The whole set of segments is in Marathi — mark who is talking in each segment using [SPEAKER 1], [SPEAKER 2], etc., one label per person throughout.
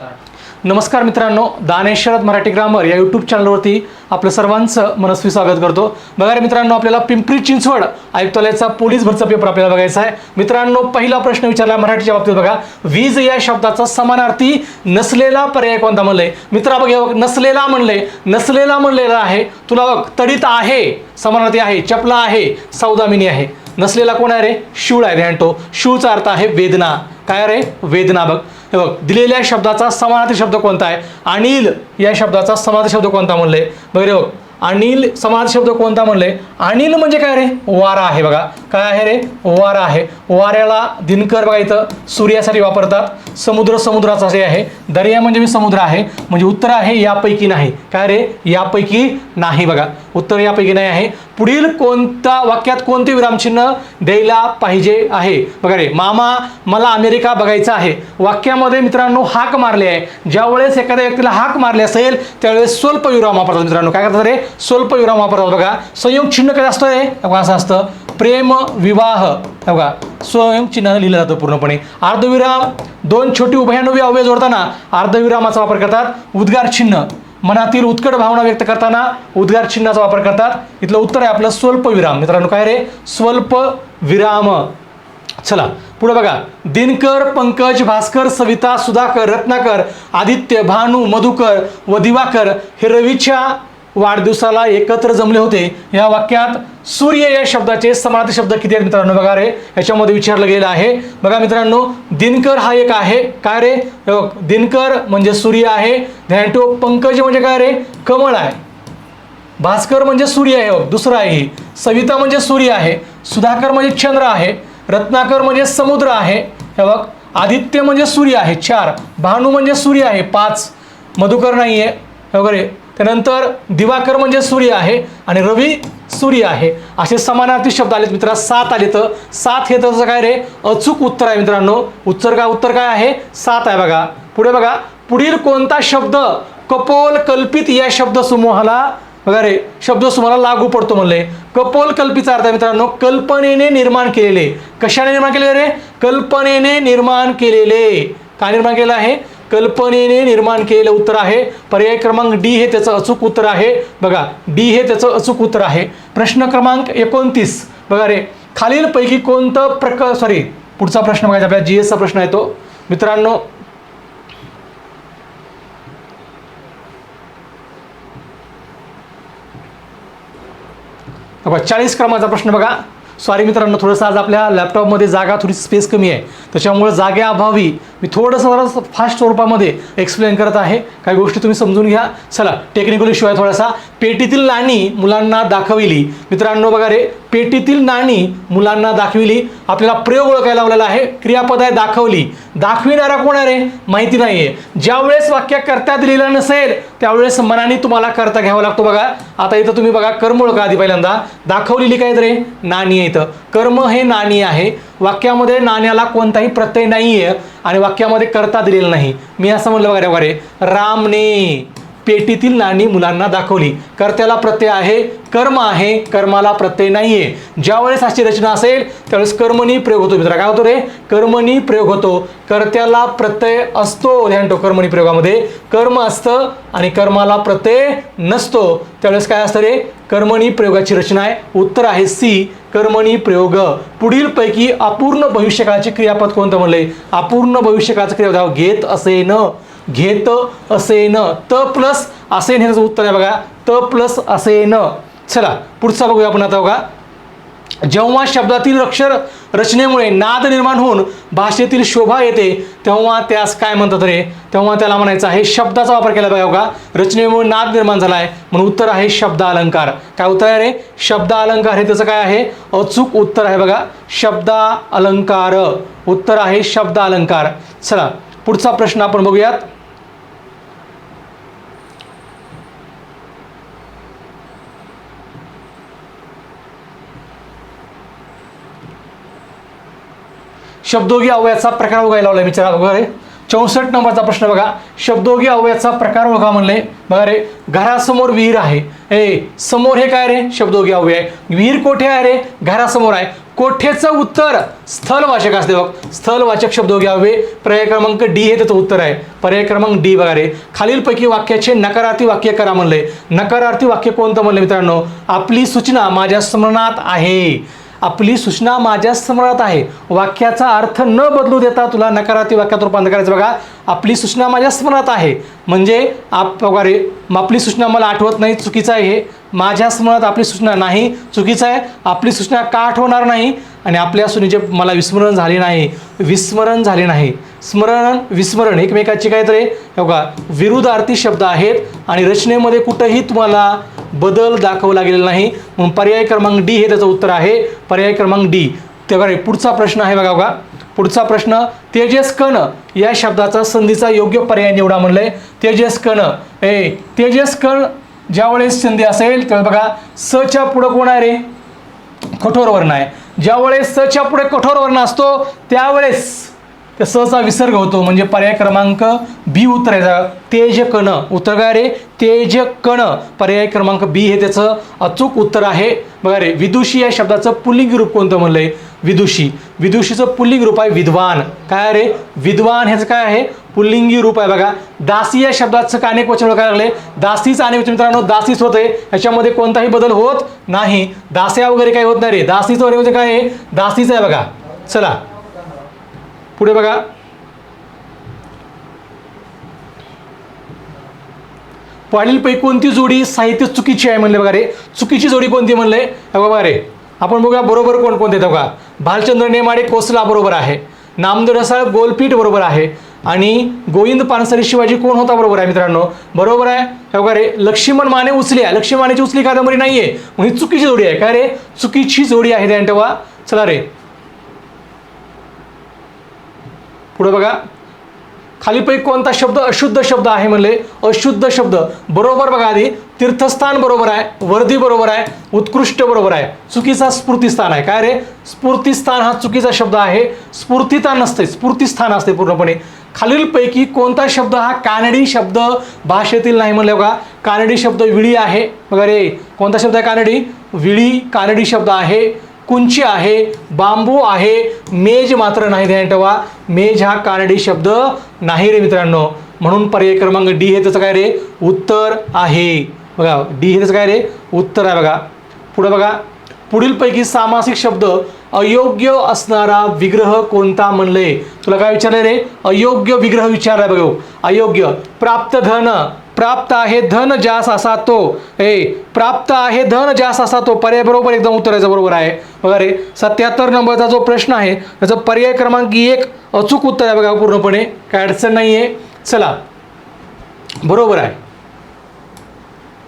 [SPEAKER 1] नमस्कार. मित्रांनो दानेश्वरत मराठी ग्रामर या यूट्यूब चॅनलवरती आपलं सर्वांचं मनस्वी स्वागत करतो. बघा रे मित्रांनो आपल्याला पिंपरी चिंचवड आयुक्तालयाचा पोलीस भरचा पेपर आपल्याला बघायचा आहे. मित्रांनो पहिला प्रश्न विचारला मराठीच्या बाबतीत बघा. वीज या शब्दाचा समानार्थी नसलेला पर्याय कोणता म्हणलंय मित्रा बघा बघ, नसलेला म्हणले. नसलेला म्हणलेला आहे. तुला बघ तडीत आहे समानार्थी आहे चपला आहे सौदामिनी आहे. नसलेला कोण आहे रे? शूळ आहे ध्यानतो शूळचा अर्थ आहे वेदना. काय रे? वेदना बघ. हे बघ दिलेल्या शब्दाचा समानार्थी शब्द कोणता आहे? अनिल या शब्दाचा समानार्थी शब्द कोणता म्हणले? बघ रे बघ. अनिल समानार्थी शब्द कोणता म्हणले? अनिल म्हणजे काय रे? वारा आहे बघा. काय आहे रे? वारा आहे. वाऱ्याला दिनकर बघा इथं सूर्यासाठी वापरतात. समुद्र समुद्राचा जे आहे. दर्या म्हणजे मी समुद्र आहे. म्हणजे उत्तर आहे यापैकी नाही. काय रे? यापैकी नाही बघा. उत्तर यापैकी नाही आहे. पुढील कोणत्या वाक्यात कोणते विरामचिन्ह द्यायला पाहिजे आहे? बघा रे मामा मला अमेरिका बघायचा आहे. वाक्यामध्ये मित्रांनो हाक मारले आहे. ज्यावेळेस एखाद्या व्यक्तीला हाक मारले असेल त्यावेळेस स्वल्प विराम वापरतात मित्रांनो. काय करतात रे? स्वल्प विराम वापरतात बघा. संयोग चिन्ह काय असतं रे? असं असतं. प्रेम विवाह. बघा स्वयं चिन्ह लिहिलं जातं पूर्णपणे. अर्धविराम दोन छोटी उभयानुवी अवयव जोडताना अर्धविरामाचा वापर करतात. उद्गार चिन्ह. मनातील उत्कट भावना व्यक्त करताना उद्गार चिन्हाचा वापर करतात. इथलं उत्तर आहे आपलं स्वल्प विराम मित्रांनो काय रे? स्वल्प विराम चला पुढे बघा. दिनकर पंकज भास्कर सविता सुधाकर रत्नाकर आदित्य भानू मधुकर व दिवाकर हे रवीच्या वाढदिवसाला एकत्र जमले होते. या वाक्यात सूर्य या शब्दाचे समानार्थी शब्द किती आहेत मित्रांनो? बघा रे याच्यामध्ये विचारलं गेलं आहे. बघा मित्रांनो दिनकर हा एक आहे. काय रे? दिनकर म्हणजे सूर्य आहे. ध्यान पंकज म्हणजे काय रे? कमळ आहे. भास्कर म्हणजे सूर्य आहे बघ, दुसरं आहे ही. सविता म्हणजे सूर्य आहे. सुधाकर म्हणजे चंद्र आहे. रत्नाकर म्हणजे समुद्र आहे. हे बघ आदित्य म्हणजे सूर्य आहे चार. भानू म्हणजे सूर्य आहे पाच. मधुकर नाही आहे वगैरे त्यानंतर दिवाकर म्हणजे सूर्य आहे आणि रवी सूर्य आहे. असे समानार्थी शब्द आलेत मित्रा सात आले तर सात हे त्याचं काय रे? अचूक उत्तर आहे मित्रांनो. उत्तर काय उत्तर काय आहे? सात आहे बघा. पुढे बघा. पुढील कोणता शब्द? कपोल कल्पित या शब्द समूहाला बघा रे शब्द तुम्हाला लागू पडतो म्हणले. कपोल कल्पितचा अर्थ आहे मित्रांनो कल्पनेने निर्माण केलेले. कशाने निर्माण केलेले रे? कल्पनेने निर्माण केलेले. काय निर्माण केलं आहे? कल्पनेने निर्माण केलेलं उत्तर आहे. पर्याय क्रमांक डी हे त्याचं अचूक उत्तर आहे. बघा डी हे त्याचं अचूक उत्तर आहे. प्रश्न क्रमांक एकोणतीस. बघा रे खालीलपैकी कोणतं प्रक सॉरी पुढचा प्रश्न बघायचा आपल्या जी एसचा प्रश्न आहे तो मित्रांनो बघा चाळीस क्रमांकाचा प्रश्न बघा. सॉरी मित्रांनो थोडंसं आज आपल्या लॅपटॉपमध्ये जागा थोडी स्पेस कमी आहे. त्याच्यामुळे जागेअभावी मी थोडंसं जरा फास्ट स्वरूपामध्ये एक्सप्लेन करत आहे. काही गोष्टी तुम्ही समजून घ्या. चला टेक्निकल इश्यू आहे थोडासा. पेटीतील नाणी मुलांना दाखविली. मित्रांनो बघा रे पेटीतील नाणी मुलांना दाखविली. आपल्याला प्रयोग ओळखायला लावलेला आहे. क्रियापद आहे दाखवली. दाखविणारा कोण आहे माहिती नाही आहे ज्यावेळेस वाक्य करता दिलेलं नसेल त्यावेळेस मनाने तुम्हाला करता घ्यावा लागतो बघा. आता इथं तुम्ही बघा कर्म ओळखा आधी पहिल्यांदा. दाखवलेली काय रे? नाणी आहे इथं. कर्म हे नाणी आहे. वाक्यामध्ये नाण्याला कोणताही प्रत्यय नाही आहे आणि वाक्यामध्ये करता दिलेलं नाही. मी असं म्हणलं वगैरे वगैरे रामने. पेटीतील नाणी मुलांना दाखवली. कर्त्याला प्रत्यय आहे कर्म आहे कर्माला प्रत्यय नाही आहे ज्यावेळेस अशी रचना असेल त्यावेळेस कर्मणी प्रयोग होतो. मित्रा काय होतो रे? कर्मणी प्रयोग होतो. कर्त्याला प्रत्यय असतो ध्यान ठेव कर्मणी प्रयोगामध्ये. कर्म असतं आणि कर्माला प्रत्यय नसतो. त्यावेळेस काय असतं रे? कर्मणी प्रयोगाची रचना आहे. उत्तर आहे सी कर्मणी प्रयोग. पुढील पैकी अपूर्ण भविष्यकाळाचे क्रियापद कोणतं म्हणले? अपूर्ण भविष्यकाळचं क्रियापद घेत असे न. घेत असेन. त प्लस असेन हे उत्तर आहे बघा. त प्लस असेन. चला पुढचा बघूया आपण आता बघा. जेव्हा शब्दातील अक्षर रचनेमुळे नाद निर्माण होऊन भाषेतील शोभा येते तेव्हा त्यास काय म्हणतात रे? तेव्हा त्याला म्हणायचं आहे शब्दाचा वापर केला पाहिजे बघा. रचनेमुळे नाद निर्माण झाला आहे म्हणून उत्तर आहे शब्द अलंकार काय उत्तर आहे रे? शब्द अलंकार हे त्याचं काय आहे? अचूक उत्तर आहे बघा. शब्द अलंकार उत्तर आहे शब्द अलंकार चला पुढचा प्रश्न आपण बघूयात. शब्दोगी अवयाचा प्रकार बघायला लावलाय विचारा बघा रे. चौसष्ट नंबरचा प्रश्न बघा. शब्दोगी अवयाचा प्रकार ओळखा म्हणले. बघा रे घरासमोर विहीर आहे. ए समोर हे काय रे? शब्दोगी अवय आहे. विहीर कोठे आहे रे? घरासमोर आहे. कोठेचं उत्तर? स्थलवाचक असते बघ. स्थलवाचक शब्दोगी घ्यावे पर्याय क्रमांक डी हे त्याचं उत्तर आहे. पर्याय क्रमांक डी बघा रे. खालीलपैकी वाक्याचे नकारार्थी वाक्य करा म्हणले. नकारार्थी वाक्य कोणतं म्हणलं मित्रांनो? आपली सूचना माझ्या स्मरणात आहे. आपली सूचना माझ्या स्मरणात आहे. वाक्याचा अर्थ न बदलू देता तुला नकारात्मक वाक्यात रूपांतर करायचं. बघा आपली सूचना माझ्या स्मरणात आहे. म्हणजे आप वगैरे आपली सूचना मला आठवत नाही चुकीचं आहे हे. माझ्या स्मरणात आपली सूचना नाही चुकीचं आहे. आपली सूचना का आठवणार नाही? आणि आपल्या सुनीचे मला विस्मरण झाले नाही. विस्मरण झाले नाही. स्मरण विस्मरण एकमेकाची काहीतरी बघा बघा विरुद्धार्थी शब्द आहेत. आणि रचनेमध्ये कुठंही तुम्हाला बदल दाखवला गेलेला नाही. म्हणून पर्याय क्रमांक डी हे त्याचं उत्तर आहे. पर्याय क्रमांक डी. तेव्हा पुढचा प्रश्न आहे बघा बघा. पुढचा प्रश्न तेजस कण या शब्दाचा संधीचा योग्य पर्याय निवडा म्हणलंय. तेजस कण. ए तेजस कण ज्यावेळेस संधी असेल तेव्हा बघा सच्या पुढं कोण आहे रे? कठोर वर्ण आहे. ज्यावेळेस सच्या पुढे कठोर वर्ण असतो त्यावेळेस तर सहसा विसर्ग होतो म्हणजे पर्याय क्रमांक बी उत्तर आहे. तेज कण उत्तर काय रे? तेज कण. पर्याय क्रमांक बी हे त्याचं अचूक उत्तर आहे. बघा रे विदुषी या शब्दाचं पुल्लिंग रूप कोणतं म्हणलंय? विदुषी. विदुषीचं पुल्लिंग रूप आहे विद्वान. काय रे? विद्वान ह्याचं काय आहे? पुल्लिंगी रूप आहे बघा. दासी या शब्दाचं का अनेक वचन काय लागले? दासीचं अनेक वचन मित्रांनो दासीच होते याच्यामध्ये कोणताही बदल होत नाही. दास्या वगैरे काही होत नाही रे. दासीचं अनेक वचन म्हणजे काय आहे? दासीचं आहे बघा. चला. पुढे बघा. पैकी कोणती जोडी साहित्य चुकीची आहे म्हणले बघा रे. चुकीची जोडी कोणती म्हणले? बघा रे. आपण बघूया बरोबर कोण कोणते बघा. भालचंद्र नेमाडे कोसला बरोबर आहे. नामदेव रसाळ गोलपीठ बरोबर आहे. आणि गोविंद पानसरे शिवाजी कोण होता बरोबर आहे मित्रांनो? बरोबर आहे. हे बघा रे. लक्ष्मण माने उचली आहे. लक्ष्मण मानेची उचली कादंबरी नाहीये. आहे म्हणजे चुकीची जोडी आहे. काय रे? चुकीची जोडी आहे त्या तेव्हा चला रे. पुढे बघा. खालीपैकी कोणता शब्द अशुद्ध शब्द आहे म्हणले? अशुद्ध शब्द. बरोबर बघा आधी. तीर्थस्थान बरोबर आहे. वर्दी बरोबर आहे. उत्कृष्ट बरोबर आहे. चुकीचा स्फूर्तिस्थान आहे. काय रे? स्फूर्तिस्थान हा चुकीचा शब्द आहे. स्फूर्तिता नसते. स्फूर्तिस्थान असते पूर्णपणे. खालीलपैकी कोणता शब्द हा कानडी शब्द भाषेतील नाही म्हणले बघा. कानडी शब्द विळी आहे. बघा रे. कोणता शब्द आहे कानडी? विळी कानडी शब्द आहे. कुंची आहे बांबू आहे मेज मात्र नाही ध्यान ठेवा मेज हा कानडी शब्द नाही रे मित्रांनो. म्हणून पर्याय क्रमांक डी हे त्याचं काय रे? उत्तर आहे. बघा डी हे त्याचं काय रे? उत्तर आहे बघा. पुढे बघा. पुढीलपैकी सामासिक शब्द अयोग्य असणारा विग्रह कोणता म्हणले? तुला काय विचारलं रे? अयोग्य विग्रह विचारलाय बघ हो. अयोग्य प्राप्त धन. प्राप्त आहे धन जास असा तो. ए प्राप्त आहे धन जास असा तो. पर्याय बरोबर एकदम उत्तरायचं बरोबर आहे. बघा रे सत्याहत्तर नंबरचा जो प्रश्न आहे त्याचा पर्याय क्रमांक एक अचूक उत्तर आहे बघा पूर्णपणे. काय अडचण नाही आहे चला. बरोबर आहे.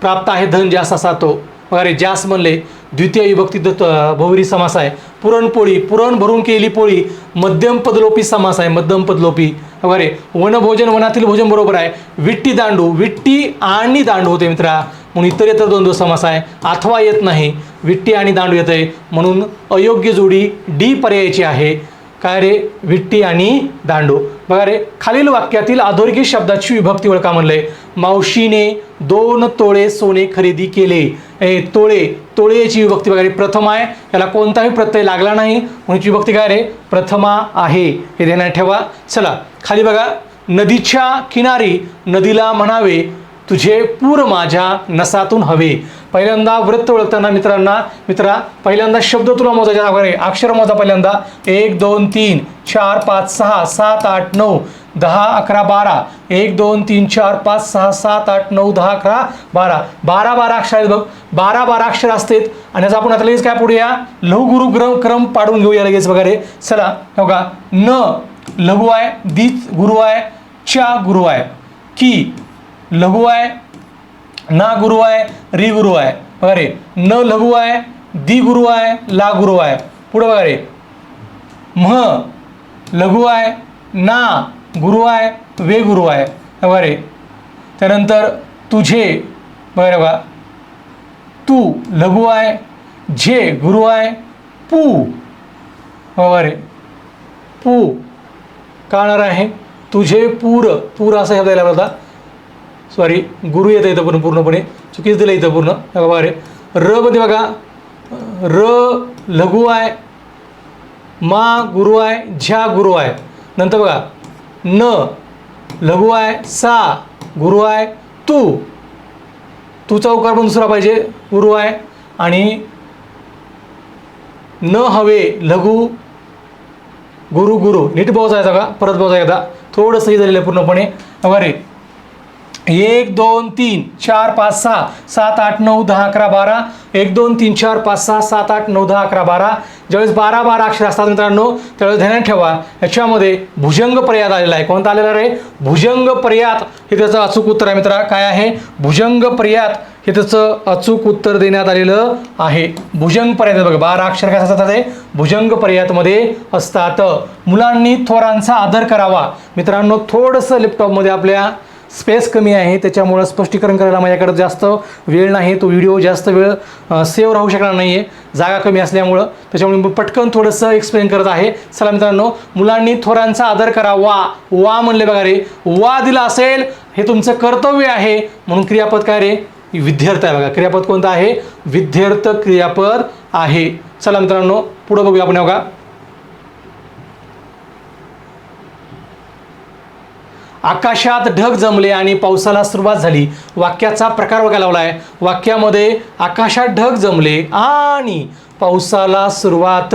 [SPEAKER 1] प्राप्त आहे धन जास असा तो. बघा रे जास म्हणले द्वितीय विभक्ती द- समास आहे. पुरणपोळी पुरण भरून केली पोळी मध्यम पदलोपी समास आहे. मध्यम पदलोपी. बघा रे वनभोजन वनातील भोजन बरोबर आहे. विट्टी दांडू विट्टी आणि दांडू होते मित्रा. म्हणून इतर इतर दोन दिवस समास आहे. अथवा येत नाही. विट्टी आणि दांडू येत आहे म्हणून अयोग्य जोडी डी पर्यायाची आहे. काय रे? विट्टी आणि दांडू. बघा रे खालील वाक्यातील अधोरेखित शब्दाची विभक्ती ओळखा म्हणलंय. मावशीने दोन तोळे सोने खरेदी केले. ए तोळे तोळेची विभक्ती बघा रे प्रथम आहे. याला कोणताही प्रत्यय लागला नाही. म्हणून विभक्ती काय रे? प्रथमा आहे. हे ध्यानात ठेवा. चला खाली बघा. नदीच्या किनारी नदीला म्हणावे तुझे पूर माझ्या नसातून हवे. पहिल्यांदा वृत्त ओळखताना मित्रांना मित्रा पहिल्यांदा शब्द तुला मोजायच्या वगैरे अक्षर मोजा पहिल्यांदा. एक दोन तीन चार पाच सहा सात आठ नऊ दहा अकरा बारा. एक दोन तीन चार पाच सहा सात आठ नऊ दहा अकरा बारा. बारा बारा अक्षर आहेत बघ. बारा बारा अक्षर असतात. आणि याचा आपण आता लगेच काय पुढूया लघुगुरु ग्रम क्रम पाडून घेऊया लगेच वगैरे चला हो का? न लघु आहे दीच गुरु आहे च्या गुरु आहे. की लघु आहे ना गुरु आहे री गुरु आहे बघा रे न लघु आहे दि गुरु आहे ला गुरु आहे पुढं बघा रे. म्ह लघु आहे ना गुरु आहे वे गुरु आहे बघा रे. त्यानंतर तुझे बघा रे बघा. तू लघु आहे झे गुरु आहे पू. बघा रे. पू. काणार आहे? तुझे पूर. पूर असा शब्द यायला होता. सॉरी गुरु येतं इथं पूर्ण पूर्णपणे. चुकीच दिलं इथं पूर्ण. हे बघा रे र मध्ये बघा. र लघु आहे. मा गुरु आहे. झ्या गुरु आहे. नंतर बघा. न लघु आहे. सा गुरु आहे. तू. तूचा उकार पण दुसरा पाहिजे. गुरु आहे. आणि न हवे लघु गुरु गुरु. नीट बोजायचा का परत बोजायचा थोडं सही झालेलं आहे पूर्णपणे. अरे एक दोन तीन चार पाच सहा सात आठ नऊ दहा अकरा बारा. एक दोन तीन चार पाच सहा सात आठ नऊ दहा अकरा बारा. ज्यावेळेस बारा बारा अक्षर असतात मित्रांनो त्यावेळेस ध्यानात ठेवा. याच्यामध्ये भुजंग पर्यात आलेला आहे. कोणता आलेला रे? भुजंग पर्यात. हे त्याचं अचूक उत्तर आहे मित्रा. काय आहे? भुजंग पर्यात. हे त्याचं अचूक उत्तर देण्यात आलेलं आहे. भुजंग पर्यात बघा. बारा अक्षर काय असतात ते? भुजंग पर्यातमध्ये असतात. मुलांनी थोरांचा आदर करावा. मित्रांनो थोडंसं लॅपटॉपमध्ये आपल्या स्पेस कमी आहे त्याच्यामुळं स्पष्टीकरण करायला माझ्याकडे जास्त वेळ नाही तो व्हिडिओ जास्त वेळ सेव्ह राहू शकणार नाही आहे जागा कमी असल्यामुळं. त्याच्यामुळे मी पटकन थोडंसं एक्सप्लेन करत आहे. चला मित्रांनो मुलांनी थोरांचा आदर करा वा वा म्हणले बघा रे. वा दिला असेल हे तुमचं कर्तव्य आहे. म्हणून क्रियापद काय रे? विद्यार्थ आहे बघा. क्रियापद कोणतं आहे? विद्यार्थ क्रियापद आहे. चला मित्रांनो पुढं बघूया आपण बघा. आकाशात ढग जमले आणि पावसाला सुरुवात झाली. वाक्याचा प्रकार बघायला लावला आहे वाक्यामध्ये आकाशात ढग जमले आणि पावसाला सुरुवात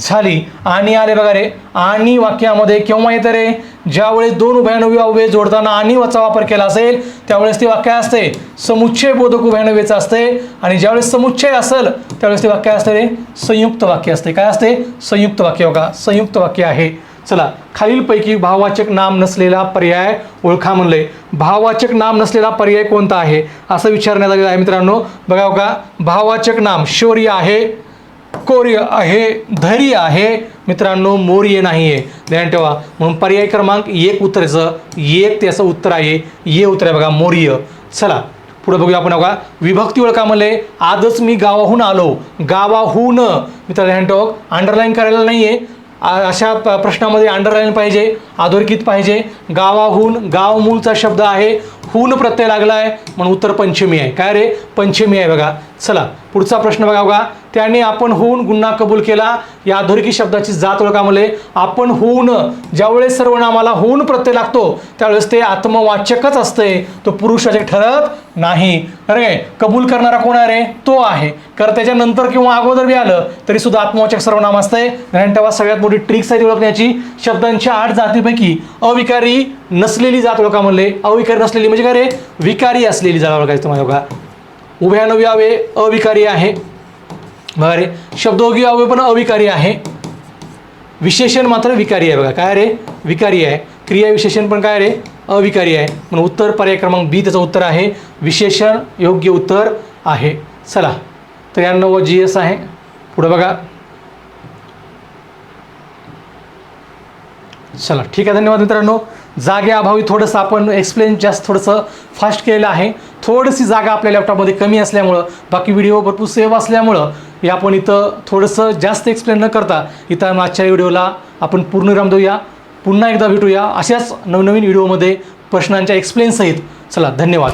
[SPEAKER 1] झाली. आणि आले बघा रे आणि वाक्यामध्ये केव्हा येतं रे? ज्यावेळेस दोन उभ्यानवी अव्यय जोडताना आणि वाचा वापर केला असेल त्यावेळेस ते वाक्य असते. समुच्चय बोधक उभयानवीचं असते. आणि ज्यावेळेस समुच्चय असेल त्यावेळेस ते वाक्य असते रे? संयुक्त वाक्य असते. काय असते? संयुक्त वाक्य बघा. संयुक्त वाक्य आहे. चला खालीलपैकी भाववाचक नाम नसलेला पर्याय ओळखा म्हणले भाववाचक नाम नसलेला पर्याय कोणता आहे? असं विचारण्यात आलेलं आहे मित्रांनो. बघा हो का भाववाचक नाम शौर्य आहे कोर्य आहे धैर्य आहे. मित्रांनो मोर्य नाही आहे ध्यान ठेवा. म्हणून पर्याय क्रमांक एक उत्तराचं एक त्याचं उत्तर आहे. ये उत्तर आहे बघा मोर्य. चला पुढे बघूया आपण हो बघा विभक्ती ओळखा म्हणले आजच मी गावाहून आलो. गावाहून. मित्र ध्यान ठेवा. अंडरलाईन करायला नाही आहे अशा प- प्रश्नामध्ये अंडरलाईन पाहिजे अधोरेखित पाहिजे. गावाहून गाव मूळचा शब्द आहे. हून प्रत्यय लागला आहे म्हणून उत्तर पंचमी आहे. काय रे? पंचमी आहे बघा. चला पुढचा प्रश्न बघा बघा. त्याने आपण होऊन गुन्हा कबूल केला. या अधोरेखित शब्दाची जात ओळखामध्ये आपण होऊन ज्यावेळेस सर्वनामाला होऊन प्रत्यय लागतो त्यावेळेस ते आत्मवाचकच असते. तो पुरुषाचे ठरत नाही. अरे कबूल करणारा कोण आहे रे? तो आहे. कारण त्याच्यानंतर किंवा अगोदर बी आलं तरी सुद्धा आत्मवाचक सर्वनाम असतंय. कारण तेव्हा सगळ्यात मोठी ट्रिक्स आहे ती ओळखण्याची. शब्दांच्या आठ जातीपैकी अविकारी नसलेली जात ओळखा म्हणले अविकारी नसलेली म्हणजे काय रे? विकारी असलेली जात ओळखायची तुम्हाला बघा उभयानवी अवे अविकारी आहे. बघा रे शब्दोगी अवय पण अविकारी आहे. विशेषण मात्र विकारी आहे बघा. काय रे? विकारी आहे. क्रिया विशेषण पण काय रे? अविकारी आहे. म्हणून उत्तर पर्याय क्रमांक बी त्याचं उत्तर आहे. विशेषण योग्य उत्तर आहे. चला. त्र्याण्णव जी एस आहे. पुढं बघा. चला ठीक आहे धन्यवाद मित्रांनो. जागेअभावी थोडंसं आपण एक्सप्लेन जास्त थोडंसं फास्ट केलेलं आहे. थोडीशी जागा आपल्या लॅपटॉपमध्ये कमी असल्यामुळं बाकी व्हिडिओ भरपूर सेव्ह असल्यामुळं हे आपण इथं थोडंसं जास्त एक्सप्लेन न करता इथं आजच्या व्हिडिओला आपण पूर्णविराम देऊया. पुन्हा एकदा भेटूया अशाच नवनवीन व्हिडिओमध्ये प्रश्नांच्या एक्सप्लेनसहित चला धन्यवाद.